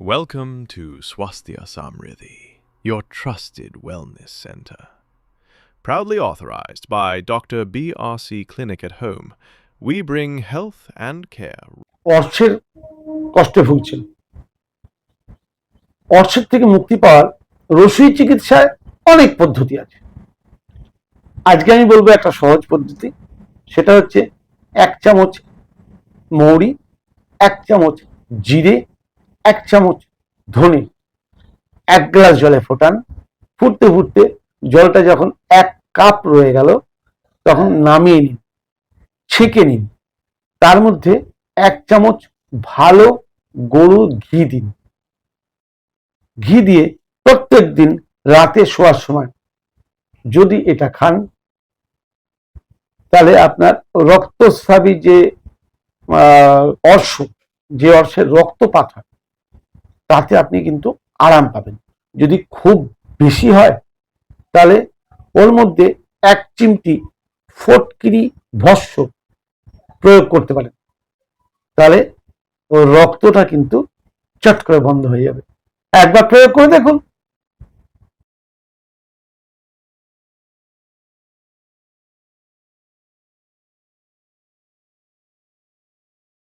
Welcome to Swasthya Samriddhi, your trusted wellness center. Proudly authorized by Dr. BRC Clinic at Home, we bring health and care অর্থের কষ্টে ভুগছেন অর্থের থেকে মুক্তি পাওয়ার রসুই চিকিৎসায় অনেক পদ্ধতি আছে আজকে আমি বলব একটা সহজ পদ্ধতি সেটা হচ্ছে এক চামচ মৌরি এক চামচ জিরে এক চামচ ধনে এক গ্লাস জলে ফোটান। ফুটতে ফুটতে জলটা যখন এক কাপ রয়ে গেল, তখন নামিয়ে নিন, ছেঁকে নিন। তার মধ্যে এক চামচ ভালো গরু ঘি দিন। ঘি দিয়ে প্রত্যেক দিন রাতে শোয়ার সময় যদি এটা খান, তাহলে আপনার রক্তস্রাবী যে অর্শ, যে অর্শের রক্তপাত হয় তাতে আপনি কিন্তু আরাম পাবেন। যদি খুব বেশি হয়, তাহলে ওর মধ্যে এক চিমটি ফটকিরি ভস্য প্রয়োগ করতে পারেন। তাহলে ওর রক্তটা কিন্তু চট করে বন্ধ হয়ে যাবে। একবার প্রয়োগ করে দেখুন।